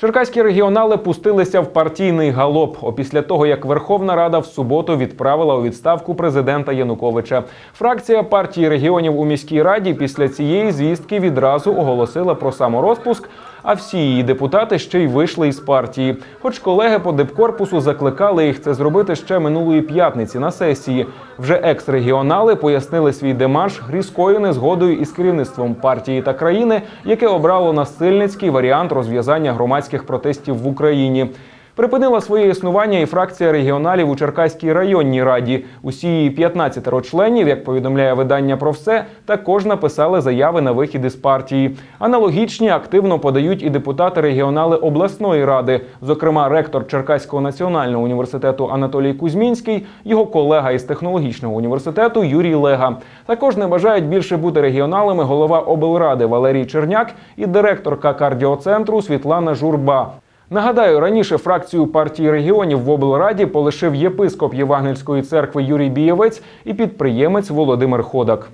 Черкаські регіонали пустилися в партійний галоп опісля того, як Верховна Рада в суботу відправила у відставку президента Януковича. Фракція партії регіонів у міській раді після цієї звістки відразу оголосила про саморозпуск. А всі її депутати ще й вийшли із партії. Хоч колеги по депкорпусу закликали їх це зробити ще минулої п'ятниці на сесії. Вже екс-регіонали пояснили свій демарш різкою незгодою із керівництвом партії та країни, яке обрало насильницький варіант розв'язання громадських протестів в Україні. Припинила своє існування і фракція регіоналів у Черкаській районній раді. Усі її 15 членів, як повідомляє видання про все, також написали заяви на вихід із партії. Аналогічні активно подають і депутати регіонали обласної ради, зокрема ректор Черкаського національного університету Анатолій Кузьмінський, його колега із технологічного університету Юрій Лега. Також не бажають більше бути регіоналами голова облради Валерій Черняк і директорка кардіоцентру Світлана Журба. Нагадаю, раніше фракцію партії регіонів в облраді полишив єпископ Євангельської церкви Юрій Бієвець і підприємець Володимир Ходак.